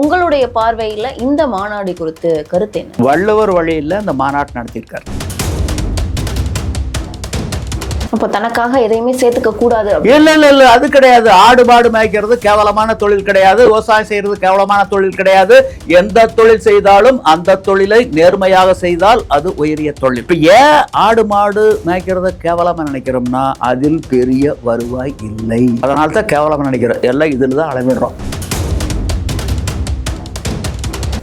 உங்களுடைய பார்வையில இந்த மாநாடு குறித்து கருத்து என்ன? வள்ளுவர் வழியில் இந்த மாநாட்டு நடத்தியிருக்காரு. அப்ப தனக்காக எதையுமே சேர்த்துக்க கூடாது இல்ல இல்ல இல்ல அது கிடையாது. ஆடு மாடு மேய்க்கிறது கேவலமான தொழில் கிடையாது. விவசாயம் செய்யறது கேவலமான தொழில் கிடையாது. எந்த தொழில் செய்தாலும் அந்த தொழிலை நேர்மையாக செய்தால் அது உயரிய தொழில். இப்ப ஏன் ஆடு மாடு மேய்க்கிறத கேவலமா நினைக்கிறோம்னா அதில் பெரிய வருவாய் இல்லை. அதனால தான் கேவலமா நினைக்கிறோம். எல்லாம் இதுல தான் அளவிடுறோம்.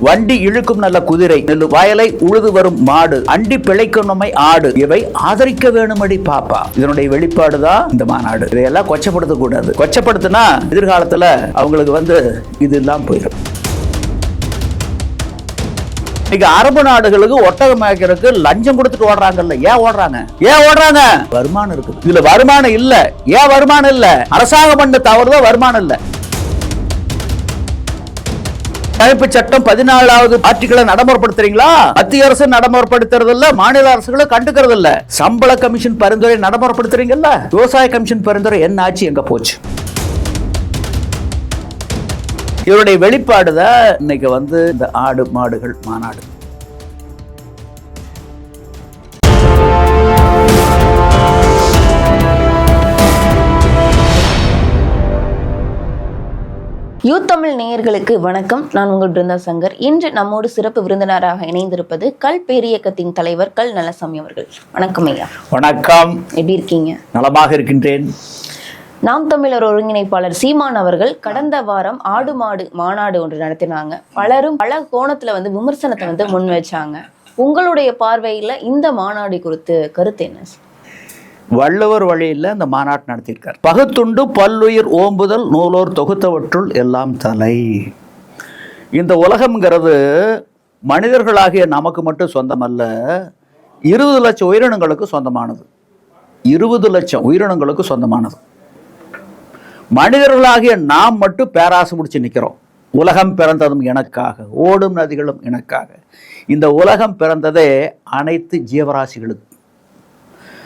வண்டி இழுக்கும் நல்ல குதிரை வயலை உழுது வரும் மாடு அண்டி பிழைக்கும் நம்மை ஆடு. இவை ஆதரிக்க வேணுமடி பாப்பா. இதனுடைய வெளிப்பாடுதான் இந்த மாநாடு. இதையெல்லாம் கொச்சப்படுத்த கூடாது. கொச்சப்படுத்தினா எதிர்காலத்துல அவங்களுக்கு வந்து இது போயிடும். இன்னைக்கு அரபு நாடுகளுக்கு ஒட்டகம் மேய்க்கிறதுக்கு லஞ்சம் கொடுத்துட்டு ஓடுறாங்கல்ல. ஏன் ஓடுறாங்க? ஏன் ஓடுறாங்க? வருமானம் இருக்குது. இதுல வருமானம் இல்ல. ஏன் வருமானம் இல்ல? அரசாங்கம் பண்ண தவறுதான் வருமானம் இல்ல. அமைப்பு சட்டம் பதினாலாவது ஆர்டிகளை நடைமுறைப்படுத்துறீங்களா? மத்திய அரசு நடைமுறைப்படுத்துறது இல்ல மாநில அரசுகளும் கண்டுக்கிறது இல்ல சம்பள கமிஷன் பரிந்துரை நடைமுறைப்படுத்துறீங்கல்ல? விவசாய கமிஷன் பரிந்துரை என்ன ஆச்சு எங்க போச்சு? இவருடைய வெளிப்பாடு தான் இன்னைக்கு வந்து இந்த ஆடு மாடுகள் மாநாடு. யூ தமிழ் நேயர்களுக்கு வணக்கம். நான் உங்கள் பிருந்தா சங்கர். இன்று நம்மோடு சிறப்பு விருந்தினராக இணைந்திருப்பது கல் பேரியக்கத்தின் தலைவர் கல் நலசாமி அவர்கள். வணக்கம் ஐயா. வணக்கம். எப்படி இருக்கீங்க? நலமாக இருக்கின்றேன். நாம் தமிழர் ஒருங்கிணைப்பாளர் சீமான் அவர்கள் கடந்த வாரம் ஆடு மாடு மாநாடு ஒன்று நடத்தினாங்க. பலரும் பல கோணத்துல வந்து விமர்சனத்தை வந்து முன் வச்சாங்க. உங்களுடைய பார்வையில இந்த மாநாடு குறித்து கருத்து என்ன? வள்ளுவர் வழியில் இந்த மாநாட்டு நடத்தியிருக்கார். பகுத்துண்டு பல்லுயிர் ஓம்புதல் நூலோர் தொகுத்தவற்றுள் எல்லாம் தலை. இந்த உலகம்ங்கிறது மனிதர்களாகிய நமக்கு மட்டும் சொந்தமல்ல இருபது லட்சம் உயிரினங்களுக்கு சொந்தமானது. இருபது லட்சம் உயிரினங்களுக்கு சொந்தமானது. மனிதர்களாகிய நாம் மட்டும் பேராசை முடிச்சு நிற்கிறோம் உலகம் பிறந்ததும் எனக்காக ஓடும் நதிகளும் எனக்காக. இந்த உலகம் பிறந்ததே அனைத்து ஜீவராசிகளுக்கு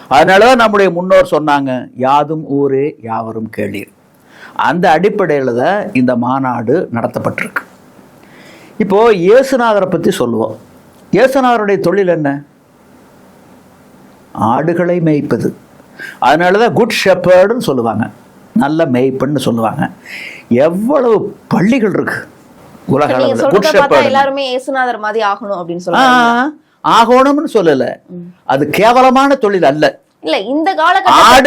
அதனால தான் நம்முடைய முன்னோர் சொன்னாங்க யாதும் ஊரே யாவரும் கேளீர். அந்த அடிப்படையில் தான் இந்த மாநாடு நடத்தப்பட்டிருக்கு. இப்போ இயேசுநாதரை பற்றி சொல்லுவோம். இயேசுநாதருடைய தொழில் என்ன? ஆடுகளை மேய்ப்பது. அதனால தான் குட் ஷெப்பர்டுன்னு சொல்லுவாங்க. நல்ல மேய்ப்பன்னு சொல்லுவாங்க. எவ்வளவு பள்ளிகள் இருக்கு உலக அளவில். குட் ஷெப்பர்டு எல்லாருமே இயேசுநாதர் மாதிரி ஆகணும் அப்படின்னு ஆ, சொல்றாங்க ஆகணும்னு சொல்லல. அது கேவலமான தொழில் அல்ல. இல்ல இந்த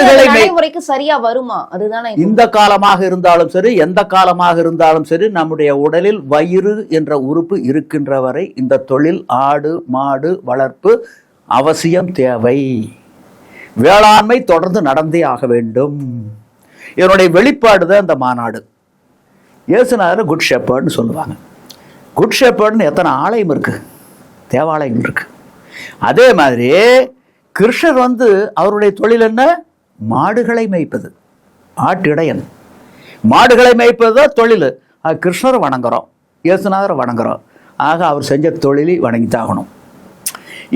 நடைமுறைக்கு சரியா வருமா? அதுதானே. இந்த காலமாக இருந்தாலும் சரி எந்த காலமாக இருந்தாலும் சரி நம்முடைய உடலில் வயிறு என்ற உறுப்பு இருக்கின்ற வரை இந்த தொழில் ஆடு மாடு வளர்ப்பு அவசியம் தேவை. வேளாண்மை தொடர்ந்து நடந்தே ஆக வேண்டும். இதனுடைய வெளிப்பாடு தான் இந்த மாநாடு. இயேசுநாதர் குட் ஷெப்பர்ட்னு சொல்லுவாங்க. குட் ஷெப்பர்ட்னு எத்தனை ஆலயம் இருக்கு? தேவாலயங்கள் இருக்கு. அதே மாதிரி கிருஷ்ணர் வந்து அவருடைய தொழில் என்ன? மாடுகளை மேய்ப்பது. ஆட்டிடையன் மாடுகளை மேய்ப்பது தான் தொழில். அது கிருஷ்ணரை வணங்குறோம். இயேசுநாதரை வணங்குறோம். ஆக அவர் செஞ்ச தொழிலை வணங்கித்தாகணும்.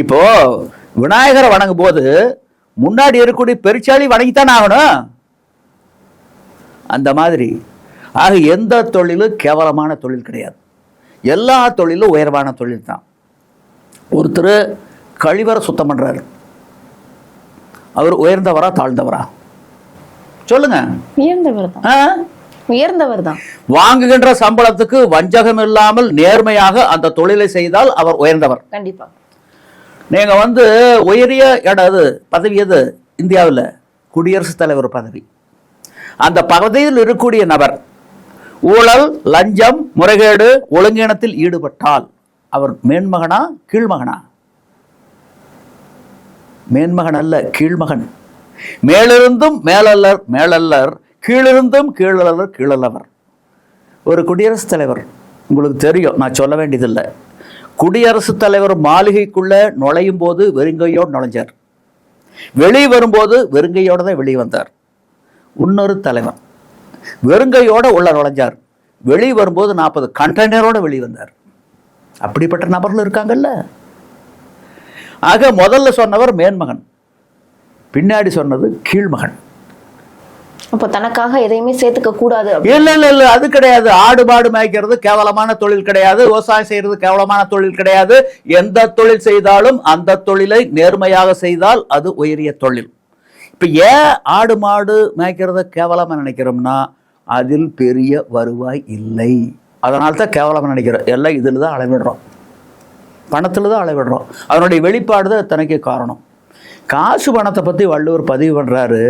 இப்போ விநாயகரை வணங்கும் போது முன்னாடி இருக்கக்கூடிய பெருச்சாளி வணங்கித்தானே ஆகணும்? அந்த மாதிரி. ஆக எந்த தொழிலும் கேவலமான தொழில் கிடையாது. எல்லா தொழிலும் உயர்வான தொழில் தான் ஒருத்தர் கழிவறை சுத்தம் பண்றாரு. அவர் உயர்ந்தவரா தாழ்ந்தவரா? சொல்லுங்க. உயர்ந்தவர் தான்? உயர்ந்தவர் தான். வாங்குகின்ற சம்பளத்துக்கு வஞ்சகம் இல்லாமல் நேர்மையாக அந்த தொழிலை செய்தால் அவர் உயர்ந்தவர். கண்டிப்பா. நீங்க வந்து உயரிய இடம் அது பதவி எது? இந்தியாவில்? குடியரசுத் தலைவர் பதவி. அந்த பதவியில் இருக்கக்கூடிய நபர் ஊழல் லஞ்சம் முறைகேடு ஒழுங்கீனத்தில் ஈடுபட்டால் அவர் மேன்மகனா கீழ்மகனா? மேன்மகன் அல்ல கீழ்மகன். மேலிருந்தும் மேலல்லர் மேலல்லர் கீழிருந்தும் கீழல்லர் கீழல்லவர். ஒரு குடியரசுத் தலைவர் உங்களுக்கு தெரியும் நான் சொல்ல வேண்டியதில்லை. குடியரசுத் தலைவர் மாளிகைக்குள்ள நுழையும் போது வெறுங்கையோடு நுழைஞ்சார். வெளியே வரும்போது வெறுங்கையோடு தான் வெளியே வந்தார். இன்னொரு தலைவர் வெறுங்கையோட உள்ள நுழைஞ்சார். வெளியே வரும்போது நாற்பது கண்டெய்னரோட வெளியே வந்தார். அப்படிப்பட்ட நபர்கள் இருக்காங்கல்ல. ஆக முதல்ல சொன்னவர் மேன்மகன். பின்னாடி சொன்னது கீழ்மகன். அப்போ தனக்காக எதையுமே சேர்த்துக்க கூடாது இல்ல இல்ல இல்ல அது கிடையாது. ஆடு மாடு மேய்க்கிறது கேவலமான தொழில் கிடையாது. விவசாயம் செய்யறது கேவலமான தொழில் கிடையாது. எந்த தொழில் செய்தாலும் அந்த தொழிலை நேர்மையாக செய்தால் அது உயரிய தொழில். இப்ப ஏன் ஆடு மாடு மேய்க்கிறத கேவலமா நினைக்கிறோம்னா அதில் பெரிய வருவாய் இல்லை. அதனால தான் கேவலமாக நினைக்கிறோம் எல்லாம் இதில் தான் அளவிடுறோம். பணத்தில் தான் அளவிடுறோம். அதனுடைய வெளிப்பாடு தான் தனக்கு காரணம். காசு பணத்தை பற்றி வள்ளுவர் பதிவு பண்ணுறாரு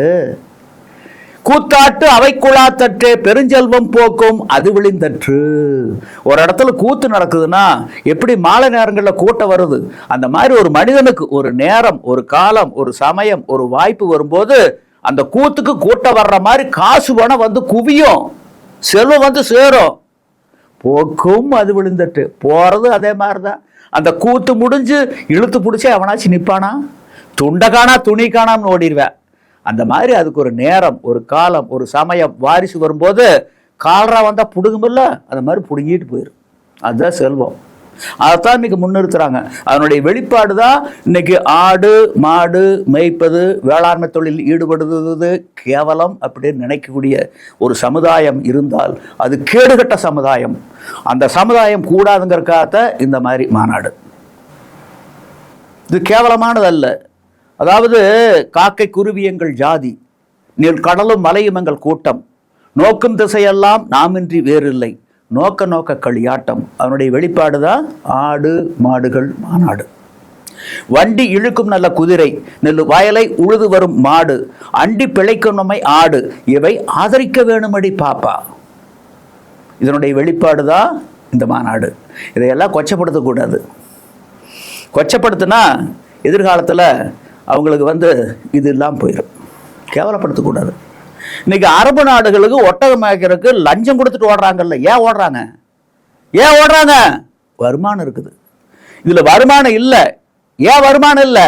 கூத்தாட்டு அவைக்குழாத்தற்றே பெருஞ்செல்வம் போக்கும் அது விழிந்தற்று ஒரு இடத்துல கூத்து நடக்குதுன்னா எப்படி மாலை நேரங்களில் கூட்டம் வருது? அந்த மாதிரி ஒரு மனிதனுக்கு ஒரு நேரம் ஒரு காலம் ஒரு சமயம் ஒரு வாய்ப்பு வரும்போது அந்த கூத்துக்கு கூட்டம் வர்ற மாதிரி காசு பணம் வந்து குவியும். செல்வம் வந்து சேரும். போக்கும் அது விழுந்துட்டு. போகிறது அதே மாதிரி தான் அந்த கூத்து முடிஞ்சு இழுத்து பிடிச்சி அவனாச்சும் நிற்பானா துண்டை காணா துணி காணாம்னு ஓடிடுவேன். அந்த மாதிரி அதுக்கு ஒரு நேரம் ஒரு காலம் ஒரு சமயம் வாரிசு வரும்போது காலரா வந்தால் பிடுங்குமில்ல? அந்த மாதிரி பிடுங்கிட்டு போயிடும் அதுதான் செல்வம். அதைத்தான் இன்னைக்கு முன்னிறுத்துறாங்க. அதனுடைய வெளிப்பாடு தான் இன்னைக்கு ஆடு மாடு மேய்ப்பது வேளாண்மை தொழில் ஈடுபடுவது கேவலம் அப்படின்னு நினைக்கக்கூடிய ஒரு சமுதாயம் இருந்தால் அது கேடுகட்ட சமுதாயம். அந்த சமுதாயம் கூடாதுங்கிறக்காக இந்த மாதிரி மாநாடு. இது கேவலமானது அல்ல அதாவது காக்கை குருவி எங்கள் ஜாதி நீள் கடலும் மலையும் எங்கள் கூட்டம். நோக்கும் திசையெல்லாம் நாமின்றி வேறில்லை. நோக்க நோக்க களியாட்டம். அதனுடைய வெளிப்பாடு தான் ஆடு மாடுகள் மாநாடு. வண்டி இழுக்கும் நல்ல குதிரை நெல் வயலை உழுது வரும் மாடு அண்டி பிழைக்கும் நம்மை ஆடு இவை ஆதரிக்க வேணுமடி பாப்பா. இதனுடைய வெளிப்பாடு தான் இந்த மாநாடு. இதையெல்லாம் கொச்சப்படுத்தக்கூடாது. கொச்சப்படுத்தினா எதிர்காலத்தில் அவங்களுக்கு வந்து இது இல்லாமல் போயிடும் கேவலப்படுத்தக்கூடாது. இன்னைக்கு அரபு நாடுகளுக்கு ஒட்டகம் மேய்க்கிறதுக்கு லஞ்சம் கொடுத்துட்டு ஓடுறாங்கல்ல ஏன் ஓடுறாங்க? ஏன் ஓடுறாங்க? வருமானம் இருக்குது. இதில் வருமானம் இல்லை. ஏன் வருமானம் இல்லை?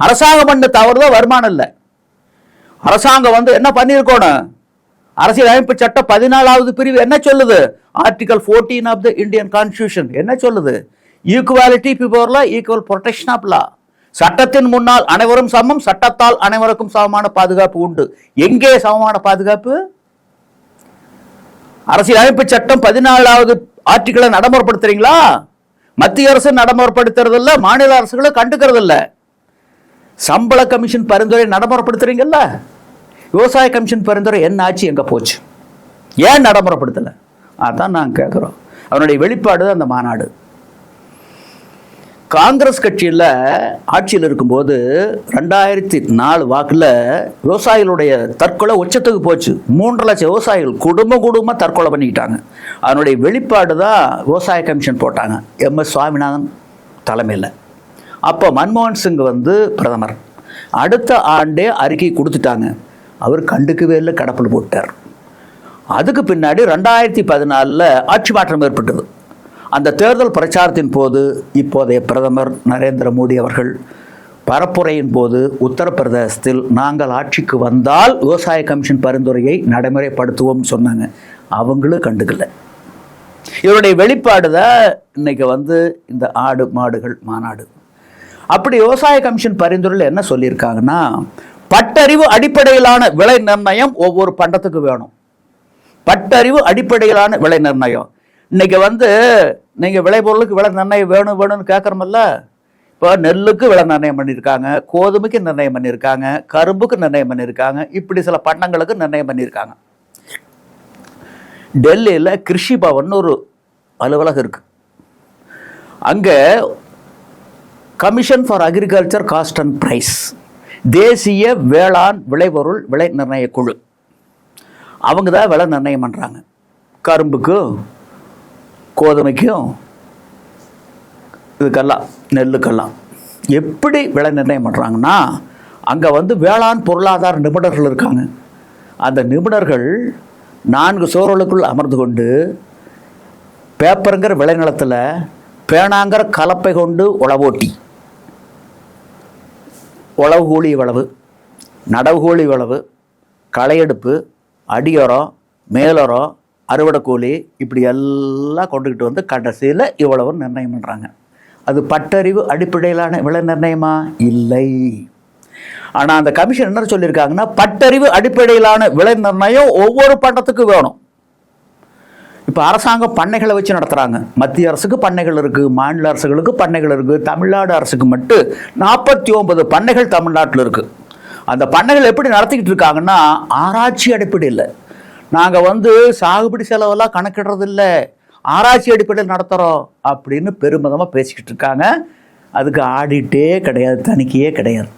அரசாங்கம் பண்ண தவறு தான் வருமானம் இல்லை. அரசாங்கம் வந்து என்ன பண்ணியிருக்கணும்? அரசியல் அமைப்பு சட்டம் பதினாலாவது பிரிவு என்ன சொல்லுது? Article 14 of the Indian constitution என்ன சொல்லுது? Equality before law equal protection of law சட்டத்தின் முன்னால் அனைவரும் சமம் சட்டத்தால் அனைவருக்கும் சமமான பாதுகாப்பு உண்டு. எங்கே சமமான பாதுகாப்பு? அரசியலமைப்பு சட்டம் பதினாலாவது ஆர்டிகளை நடைமுறைப்படுத்துறீங்களா? மத்திய அரசு நடைமுறைப்படுத்துறது இல்ல மாநில அரசுகளை கண்டுக்கிறது இல்ல சம்பள கமிஷன் பரிந்துரை நடைமுறைப்படுத்துறீங்கல்ல? விவசாய கமிஷன் பரிந்துரை என்ன ஆச்சு எங்க போச்சு? ஏன் நடைமுறைப்படுத்தல? அதான் நாங்கள் கேட்குறோம் அவனுடைய வெளிப்பாடு தான் அந்த மாநாடு. காங்கிரஸ் கட்சியில் ஆட்சியில் இருக்கும்போது ரெண்டாயிரத்தி நாலு வாக்கில் விவசாயிகளுடைய தற்கொலை உச்சத்துக்கு போச்சு. மூன்று லட்சம் விவசாயிகள் குடும்ப குடும்பமாக தற்கொலை பண்ணிக்கிட்டாங்க. அதனுடைய வெளிப்பாடு தான் விவசாய கமிஷன் போட்டாங்க. எம் எஸ் சுவாமிநாதன் தலைமையில். அப்போ மன்மோகன் சிங் வந்து பிரதமர். அடுத்த ஆண்டே அறிக்கை கொடுத்துட்டாங்க. அவர் கண்டுக்கவே இல்லை கடப்பில் போட்டார் அதுக்கு பின்னாடி ரெண்டாயிரத்தி பதினாலில் ஆட்சி மாற்றம் ஏற்பட்டது. அந்த தேர்தல் பிரச்சாரத்தின் போது இப்போதைய பிரதமர் நரேந்திர மோடி அவர்கள் பரப்புரையின் போது உத்தரப்பிரதேசத்தில் நாங்கள் ஆட்சிக்கு வந்தால் விவசாய கமிஷன் பரிந்துரையை நடைமுறைப்படுத்துவோம் சொன்னாங்க. அவங்களும் கண்டுக்கல. இவருடைய வெளிப்பாடு தான் இன்னைக்கு வந்து இந்த ஆடு மாடுகள் மாநாடு. அப்படி விவசாய கமிஷன் பரிந்துரையில் என்ன சொல்லியிருக்காங்கன்னா பட்டறிவு அடிப்படையிலான விலை நிர்ணயம் ஒவ்வொரு பண்டத்துக்கு வேணும். பட்டறிவு அடிப்படையிலான விலை நிர்ணயம். இன்னைக்கு வந்து நீங்க விளைபொருளுக்கு விலை நிர்ணயம் வேணும் வேணும்னு கேட்குறோமல்ல இப்போ நெல்லுக்கு விலை நிர்ணயம் பண்ணியிருக்காங்க கோதுமைக்கு நிர்ணயம் பண்ணியிருக்காங்க கரும்புக்கு நிர்ணயம் பண்ணியிருக்காங்க இப்படி சில பண்டங்களுக்கு நிர்ணயம் பண்ணியிருக்காங்க. டெல்லியில் கிருஷி பவன் ஒரு அலுவலகம் இருக்கு. அங்கே commission for agriculture cost and price தேசிய வேளாண் விளைபொருள் விலை நிர்ணய குழு. அவங்க தான் விலை நிர்ணயம் பண்ணுறாங்க கரும்புக்கும் கோதுமைக்கும் இதுக்கெல்லாம் நெல்லுக்கெல்லாம் எப்படி விலை நிர்ணயம் பண்ணுறாங்கன்னா அங்கே வந்து வேளாண் பொருளாதார நிபுணர்கள் இருக்காங்க. அந்த நிபுணர்கள் நான்கு சோழலுக்குள் அமர்ந்து கொண்டு பேப்பருங்கிற விளைநிலத்தில் பேனாங்கிற கலப்பை கொண்டு உழவோட்டி. உழவு கூலி வளவு நடவு கூலி இவ்வளவு களையெடுப்பு அடியோரம் மேலோரம் அறுவடை கூலி இப்படி எல்லாம் கொண்டுக்கிட்டு வந்து கடைசியில் இவ்வளவு நிர்ணயம் பண்ணுறாங்க அது பட்டறிவு அடிப்படையிலான விலை நிர்ணயமா? இல்லை. ஆனால் அந்த கமிஷன் என்ன சொல்லியிருக்காங்கன்னா பட்டறிவு அடிப்படையிலான விலை நிர்ணயம் ஒவ்வொரு பண்டத்துக்கும் வேணும். இப்போ அரசாங்கம் பண்ணைகளை வச்சு நடத்துகிறாங்க மத்திய அரசுக்கு பண்ணைகள் இருக்குது மாநில அரசுகளுக்கு பண்ணைகள் இருக்குது தமிழ்நாடு அரசுக்கு மட்டும் நாற்பத்தி ஒன்பது பண்ணைகள் தமிழ்நாட்டில் இருக்குது அந்த பண்ணைகள் எப்படி நடத்திக்கிட்டு இருக்காங்கன்னா ஆராய்ச்சி அடிப்படையில். நாங்கள் வந்து சாகுபடி செலவெல்லாம் கணக்கிடுறது இல்லை ஆராய்ச்சி அடிப்படையில் நடத்துகிறோம் அப்படின்னு பெருமிதமாக பேசிக்கிட்டு இருக்காங்க. அதுக்கு ஆடிட்டே கிடையாது தணிக்கையே கிடையாது.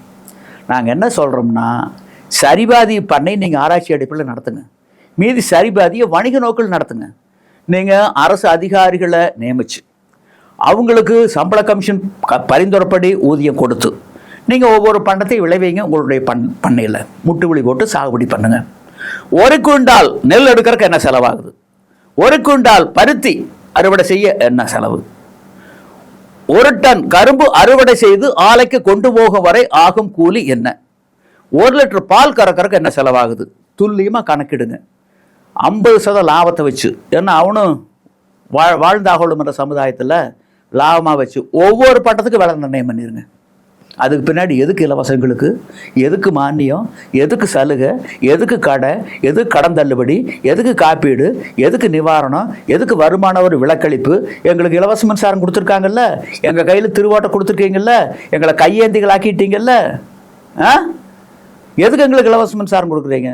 நாங்கள் என்ன சொல்கிறோம்னா சரிபாதி பண்ணை நீங்கள் ஆராய்ச்சி அடிப்படையில் நடத்துங்க. மீதி சரிபாதியை வணிக நோக்கில் நடத்துங்க. நீங்கள் அரசு அதிகாரிகளை நியமிச்சு அவங்களுக்கு சம்பள கமிஷன் க பரிந்துரைப்படி ஊதியம் கொடுத்து நீங்கள் ஒவ்வொரு பண்டத்தையும் விளைவிங்க உங்களுடைய பண் பண்ணையில். முட்டுக்குழி போட்டு சாகுபடி பண்ணுங்கள் ஒரு குண்டால் நெல் எடுக்கிறதுக்கு என்ன செலவாகுது? ஒரு குண்டால் பருத்தி அறுவடை செய்ய என்ன செலவு? ஒரு டன் கரும்பு அறுவடை செய்து ஆலைக்கு கொண்டு போகும் வரை ஆகும் கூலி என்ன? ஒரு லிட்டர் பால் கறக்கறக்கு என்ன செலவாகுது? துல்லியமாக கணக்கிடுங்க. ஐம்பது சதம் லாபத்தை வச்சு ஏன்னா அவனும் வாழ் வாழ்ந்தாகணும் என்ற சமுதாயத்தில் லாபமாக வச்சு ஒவ்வொரு பட்டத்துக்கும் விலை நிர்ணயம் பண்ணிடுங்க அதுக்கு பின்னாடி எதுக்கு இலவசங்களுக்கு? எதுக்கு மானியம்? எதுக்கு சலுகை? எதுக்கு கடை? எதுக்கு கடன் தள்ளுபடி? எதுக்கு காப்பீடு? எதுக்கு நிவாரணம்? எதுக்கு வருமான ஒரு விலக்களிப்பு? எங்களுக்கு இலவச மின்சாரம் கொடுத்துருக்காங்கல்ல? எங்கள் கையில் திருவோட்டை கொடுத்துருக்கீங்கல்ல? எங்களை கையேந்திகள் ஆக்கிட்டீங்கல்ல ஆ? எதுக்கு எங்களுக்கு இலவச மின்சாரம் கொடுக்குறீங்க?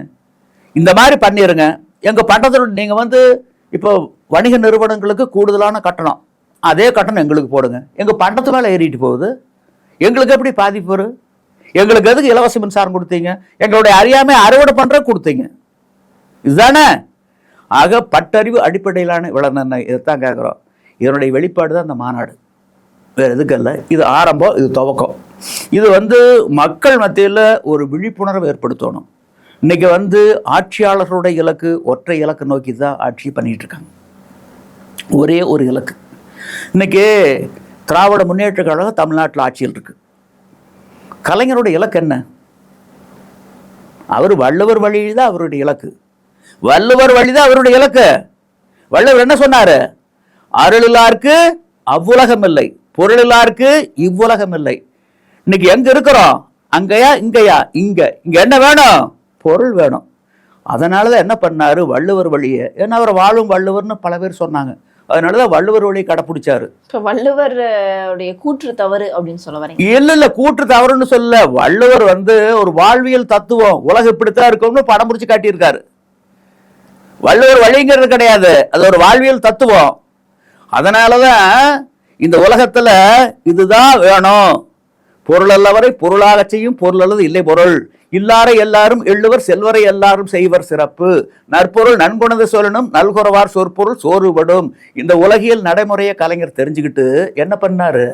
இந்த மாதிரி பண்ணிடுங்க எங்கள் பண்டத்தில் நீங்கள் வந்து இப்போ வணிக நிறுவனங்களுக்கு கூடுதலான கட்டணம். அதே கட்டணம் எங்களுக்கு போடுங்க. எங்கள் பண்டத்து மேலே ஏறிட்டு போகுது. எங்களுக்கு எப்படி பாதிப்பு வரும் எங்களுக்கு எதுக்கு இலவச மின்சாரம் கொடுத்தீங்க? எங்களுடைய அறியாமை அறுவடை பண்ணுற கொடுத்தீங்க. இதுதானே? ஆக பட்டறிவு அடிப்படையிலான விளை இதைத்தான் கேட்குறோம். இதனுடைய வெளிப்பாடு தான் இந்த மாநாடு. வேறு எதுக்கல்ல இது ஆரம்பம் இது துவக்கம். இது வந்து மக்கள் மத்தியில் ஒரு விழிப்புணர்வு ஏற்படுத்தணும். இன்றைக்கி வந்து ஆட்சியாளர்களுடைய இலக்கு ஒற்றை இலக்கு நோக்கி தான் ஆட்சி பண்ணிகிட்ருக்காங்க இருக்காங்க. ஒரே ஒரு இலக்கு. இன்றைக்கி திராவிட முன்னேற்ற கழகம் தமிழ்நாட்டில் ஆட்சியில் இருக்கு. கலைஞருடைய இலக்கு என்ன? அவர் வள்ளுவர் வழி தான் அவருடைய இலக்கு. வள்ளுவர் வழி தான் அவருடைய இலக்கு. வள்ளுவர் என்ன சொன்னார்? அருளிலார்க்கு அவ்வுலகம் இல்லை பொருளிலார்க்கு இவ்வுலகம் இல்லை இன்னைக்கு எங்க இருக்கிறோம்? அங்கயா இங்கயா? இங்க. இங்க என்ன வேணும்? பொருள் வேணும். அதனால தான் என்ன பண்ணாரு? வள்ளுவர் வழியை. ஏன்னா அவர் வாழும் வள்ளுவர்னு பல பேர் சொன்னாங்க. அதனால தான் வள்ளுவர் வழியை கடைப்பிடிச்சாரு. வள்ளுவர் கூற்று தவறு அப்படின்னு சொல்ல வரீங்க. இல்ல இல்ல கூற்று தவறுன்னு சொல்ல வள்ளுவர் வந்து ஒரு வாழ்வியல் தத்துவம் உலகம் இப்படித்தான் இருக்கும்னு படம் முடிச்சு காட்டியிருக்காரு. வள்ளுவர் வழிங்கிறது கிடையாது. அது ஒரு வாழ்வியல் தத்துவம். அதனாலதான் இந்த உலகத்துல இதுதான் வேணும். பொருள் அல்லவரை பொருளாக செய்யும் பொருள் அல்லது இல்லை பொருள். இல்லாரை எல்லாரும் எள்ளுவர் செல்வரை எல்லாரும் செய்வர் சிறப்பு. நற்பொருள் நன்குணது சொல்லணும் நல்குறவார் சொற்பொருள் சோறுபடும். இந்த உலகியல் நடைமுறையை கலைஞர் தெரிஞ்சுக்கிட்டு என்ன பண்ணாரு?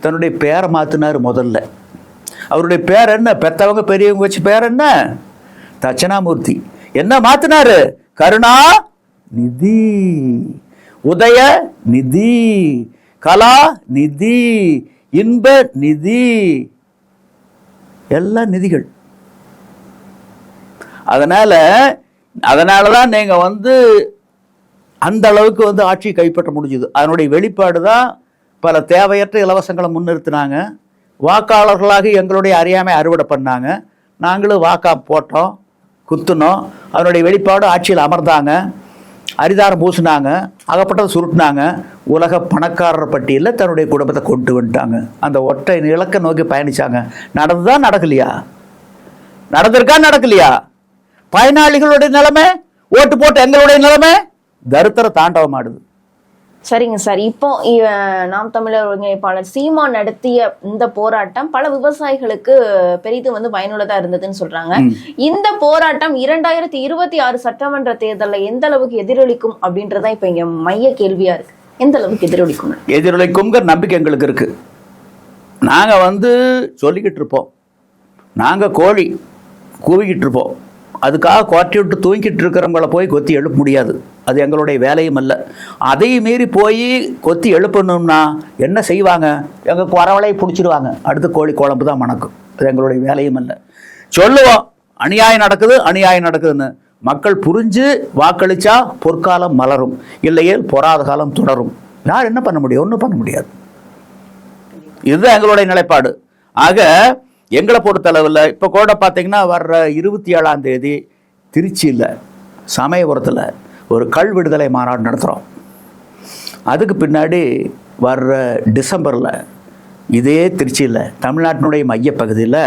தன்னுடைய பேரை மாத்தினார் முதல்ல. அவருடைய பேர் என்ன? பெத்தவங்க பெரியவங்க வச்சு பேர் என்ன? தட்சணாமூர்த்தி. என்ன மாத்தினாரு? கருணா நிதி. உதய நிதி. கலா நிதி. இன்ப நிதி. எல்லாம் நிதிகள். அதனால அதனால தான் நீங்க வந்து அந்த அளவுக்கு வந்து ஆட்சியை கைப்பற்ற முடிஞ்சுது. அதனுடைய வெளிப்பாடு தான் பல தேவையற்ற இலவசங்களை முன்னிறுத்தினாங்க. வாக்காளர்களாக எங்களுடைய அறியாமை அறுவடை பண்ணாங்க. நாங்களும் வாக்கா போட்டோம் குத்துனோம். அதனுடைய வெளிப்பாடு ஆட்சியில் அமர்ந்தாங்க. அரிதாரம் பூசினாங்க அகப்பட்டதை சுருட்டினாங்க உலக பணக்காரர் பட்டியலில் தன்னுடைய குடும்பத்தை கொண்டு வந்துட்டாங்க. அந்த ஒற்றை இலக்கை நோக்கி பயணித்தாங்க நடந்துதா நடக்கலையா? நடந்திருக்கா நடக்கலையா? பயனாளிகளுடைய நிலைமை ஓட்டு போட்டு எங்களுடைய நிலைமை தருத்தரை தாண்டவமாடுது. சரிங்க சார். இப்போ நாம் தமிழர் ஒருங்கிணைப்பாளர் சீமான் நடத்திய இந்த போராட்டம் பல விவசாயிகளுக்கு பெரிதும் வந்து பயனுள்ளதா இருந்ததுன்னு சொல்றாங்க. இந்த போராட்டம் இரண்டாயிரத்தி இருபத்தி ஆறு சட்டமன்ற தேர்தல்ல எந்த அளவுக்கு எதிரொலிக்கும் அப்படின்றதான் இப்ப இங்க மைய கேள்வியா இருக்கு. எந்த அளவுக்கு எதிரொலிக்கும் எதிரொலிக்குங்கிற நம்பிக்கை எங்களுக்கு இருக்கு. நாங்கள் வந்து சொல்லிக்கிட்டு இருப்போம். நாங்கள் கோழி கூவிக்கிட்டு இருப்போம். அதுக்காக கோட்டை விட்டு தூங்கிட்டு இருக்கிறவங்கள போய் கொத்தி எழுப்ப முடியாது. அது எங்களுடைய வேலையும் அல்ல. அதையும் மீறி போய் கொத்தி எழுப்பணும்னா என்ன செய்வாங்க? எங்கள் குறவளை பிடிச்சிடுவாங்க அடுத்து கோழி குழம்பு தான் மணக்கும். அது எங்களுடைய வேலையும் அல்ல. சொல்லுவோம். அநியாயம் நடக்குது அநியாயம் நடக்குதுன்னு. மக்கள் புரிஞ்சு வாக்களிச்சா பொற்காலம் மலரும். இல்லையேல் பொறாத காலம் தொடரும். யார் என்ன பண்ண முடியும்? ஒன்றும் பண்ண முடியாது. இதுதான் எங்களுடைய நிலைப்பாடு. ஆக எங்களை பொறுத்தளவில் இப்போ கூட பார்த்தீங்கன்னா வர்ற இருபத்தி ஏழாம் தேதி திருச்சியில் சமயபுரத்தில் ஒரு கல் விடுதலை மாநாடு நடத்துகிறோம் அதுக்கு பின்னாடி வர்ற டிசம்பரில் இதே திருச்சியில் தமிழ்நாட்டினுடைய மையப்பகுதியில்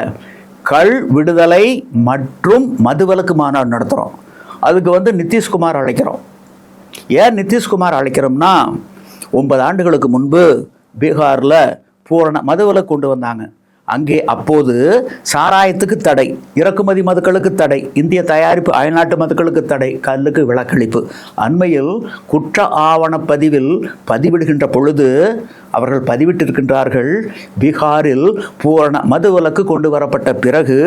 கல் விடுதலை மற்றும் மதுவிலக்கு மாநாடு நடத்துகிறோம் அதுக்கு வந்து நிதிஷ்குமார் அழைக்கிறோம். ஏன் நிதிஷ்குமார் அழைக்கிறோம்னா ஒன்பது ஆண்டுகளுக்கு முன்பு பீகாரில் பூரண மதுவிலக்கு கொண்டு வந்தாங்க. அங்கே அப்போது சாராயத்துக்கு தடை இறக்குமதி மதுக்களுக்கு தடை இந்திய தயாரிப்பு அயல்நாட்டு மதுக்களுக்கு தடை கல்லுக்கு விலக்களிப்பு அண்மையில் குற்ற ஆவணப் பதிவில் பதிவிடுகின்ற பொழுது அவர்கள் பதிவிட்டிருக்கின்றார்கள். பீகாரில் பூரண மதுவிலக்கு கொண்டு வரப்பட்ட பிறகு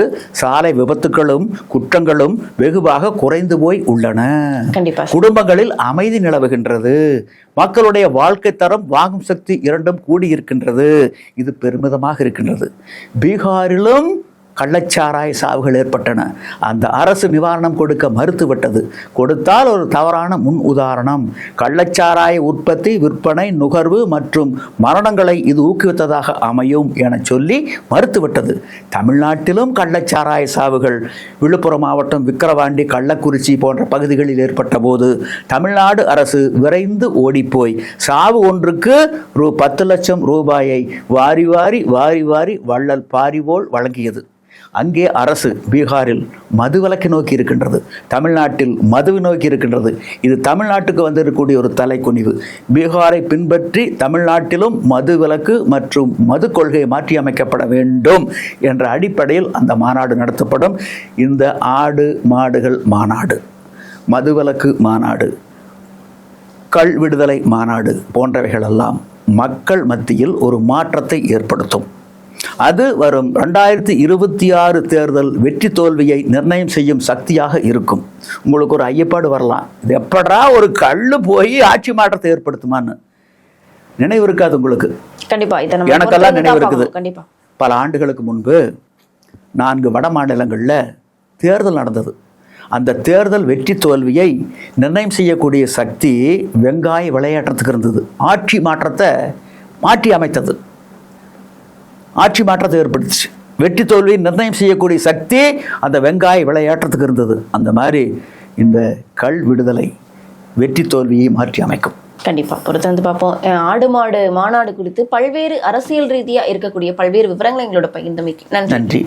சாலை விபத்துகளும் குற்றங்களும் வெகுவாக குறைந்து போய் உள்ளன. குடும்பங்களில் அமைதி நிலவுகின்றது. மக்களுடைய வாழ்க்கை தரம் வாங்கும் சக்தி இரண்டும் கூடியிருக்கின்றது. இது பெருமிதமாக இருக்கின்றது. பீகாரிலும் கள்ளச்சாராய சாவுகள் ஏற்பட்டன. அந்த அரசு நிவாரணம் கொடுக்க மறுத்துவிட்டது. கொடுத்தால் ஒரு தவறான முன் உதாரணம். கள்ளச்சாராய உற்பத்தி விற்பனை நுகர்வு மற்றும் மரணங்களை இது ஊக்குவித்ததாக அமையும் என சொல்லி மறுத்துவிட்டது. தமிழ்நாட்டிலும் கள்ளச்சாராய சாவுகள் விழுப்புரம் மாவட்டம் விக்கிரவாண்டி கள்ளக்குறிச்சி போன்ற பகுதிகளில் ஏற்பட்ட போது தமிழ்நாடு அரசு விரைந்து ஓடிப்போய் சாவு ஒன்றுக்கு ரூ பத்து லட்சம் ரூபாயை வாரி வாரி வாரி வாரி வள்ளல் பாரிவோல் வழங்கியது. அங்கே அரசு பீகாரில் மது வழக்கை நோக்கி இருக்கின்றது. தமிழ்நாட்டில் மதுவை நோக்கி இருக்கின்றது. இது தமிழ்நாட்டுக்கு வந்திருக்கக்கூடிய ஒரு தலைக்குனிவு. பீகாரை பின்பற்றி தமிழ்நாட்டிலும் மது விலக்கு மற்றும் மது கொள்கை மாற்றி அமைக்கப்பட வேண்டும் என்ற அடிப்படையில் அந்த மாநாடு நடத்தப்படும். இந்த ஆடு மாடுகள் மாநாடு மதுவிலக்கு மாநாடு கள் விடுதலை மாநாடு போன்றவைகளெல்லாம் மக்கள் மத்தியில் ஒரு மாற்றத்தை ஏற்படுத்தும். அது வரும் ரெண்டாயிரத்தி இருபத்தி ஆறு தேர்தல் வெற்றி தோல்வியை நிர்ணயம் செய்யும் சக்தியாக இருக்கும். உங்களுக்கு ஒரு ஐயப்பாடு வரலாம். இது எப்படா ஒரு கள்ளு போய் ஆட்சி மாற்றத்தை ஏற்படுத்துமான்னு நினைவு இருக்காது உங்களுக்கு. கண்டிப்பா. எனக்கெல்லாம் நினைவு இருக்குது. கண்டிப்பா. பல ஆண்டுகளுக்கு முன்பு நான்கு வட மாநிலங்களில் தேர்தல் நடந்தது. அந்த தேர்தல் வெற்றி தோல்வியை நிர்ணயம் செய்யக்கூடிய சக்தி வெங்காய விளையாட்டத்துக்கு இருந்தது. ஆட்சி மாற்றத்தை மாற்றி அமைத்தது. ஆட்சி மாற்றத்தை ஏற்படுத்துச்சு. வெற்றி தோல்வியை நிர்ணயம் செய்யக்கூடிய சக்தி அந்த வெங்காய விளையாட்டத்துக்கு இருந்தது. அந்த மாதிரி இந்த கள் விடுதலை வெற்றி தோல்வியை மாற்றி அமைக்கும். கண்டிப்பா. பொறுத்து வந்து பார்ப்போம். ஆடு மாடு மாநாடு குறித்து பல்வேறு அரசியல் ரீதியா இருக்கக்கூடிய பல்வேறு விவரங்களை எங்களோட பகிர்ந்தமைக்கு நன்றி. நன்றி.